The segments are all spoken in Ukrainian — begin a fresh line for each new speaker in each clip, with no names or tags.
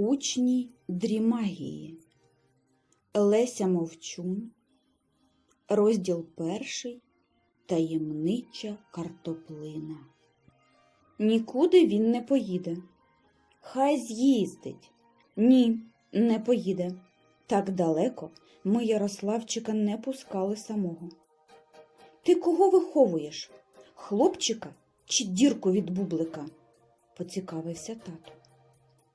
Учні дрімагії. Леся Мовчун. Розділ перший. Таємнича картоплина. Нікуди він не поїде. Хай з'їздить. Ні, не поїде. Так далеко ми Ярославчика не пускали самого. Ти кого виховуєш? Хлопчика чи дірку від бублика? поцікавився тато.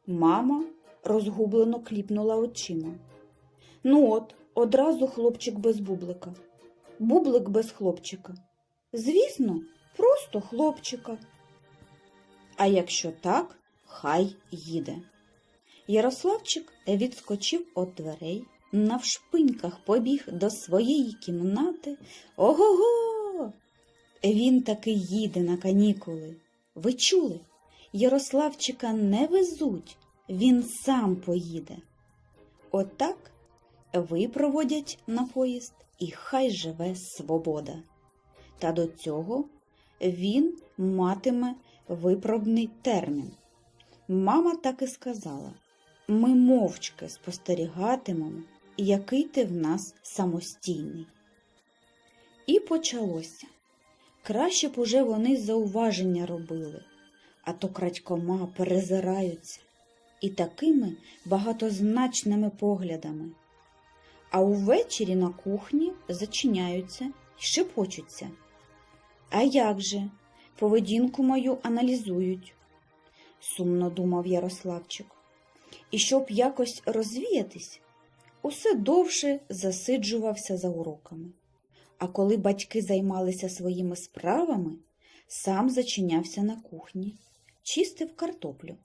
Мама розгублено кліпнула очима. Ну от, одразу хлопчик без бублика. Бублик без хлопчика. Звісно, просто хлопчика. А якщо так, хай їде. Ярославчик відскочив від дверей, навшпиньках побіг до своєї кімнати. Ого-го! Він таки їде на канікули. Ви чули? Ярославчика не везуть, він сам поїде. Отак випроводять на поїзд і хай живе свобода. Та до цього він матиме випробний термін. Мама так і сказала: ми мовчки спостерігатимемо, який ти в нас самостійний. І почалося. Краще б уже вони зауваження робили, а то крадькома перезираються і такими багатозначними поглядами. А увечері на кухні зачиняються й шепочуться. А як же? Поведінку мою аналізують, сумно думав Ярославчик. І щоб якось розвіятись, усе довше засиджувався за уроками. А коли батьки займалися своїми справами, сам зачинявся на кухні, чистив картоплю.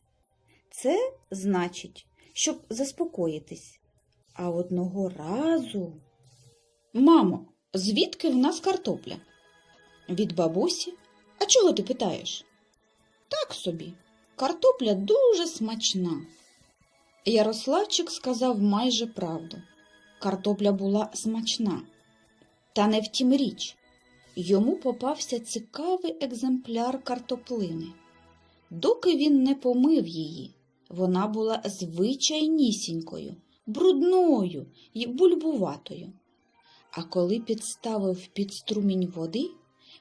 Це значить, щоб заспокоїтись. А одного разу. Мамо, звідки в нас картопля? Від бабусі? А чого ти питаєш? Так собі, картопля дуже смачна. Ярославчик сказав майже правду. Картопля була смачна. Та не втім річ. Йому попався цікавий екземпляр картоплини. Доки він не помив її, вона була звичайнісінькою, брудною і бульбуватою. А коли підставив під струмінь води,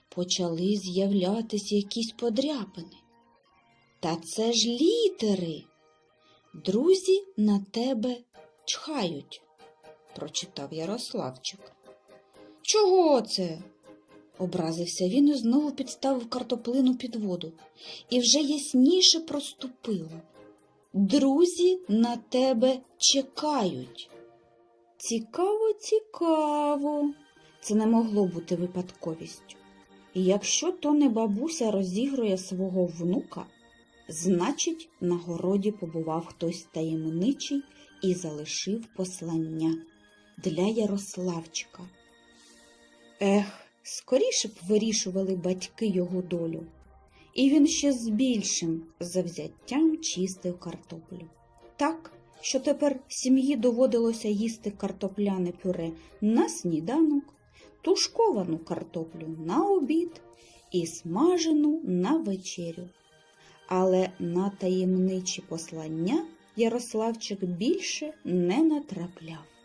почали з'являтися якісь подряпини. Та це ж літери. Друзі на тебе чхають, прочитав Ярославчик. Чого це? Образився він і знову підставив картоплину під воду, і вже ясніше проступило. Друзі на тебе чекають. Цікаво, цікаво. Це не могло бути випадковістю. І якщо то не бабуся розігрує свого внука, значить, на городі побував хтось таємничий і залишив послання для Ярославчика. Ех, скоріше б вирішували батьки його долю, і він ще з більшим завзяттям чистив картоплю. Так, що тепер сім'ї доводилося їсти картопляне пюре на сніданок, тушковану картоплю на обід і смажену на вечерю. Але на таємничі послання Ярославчик більше не натрапляв.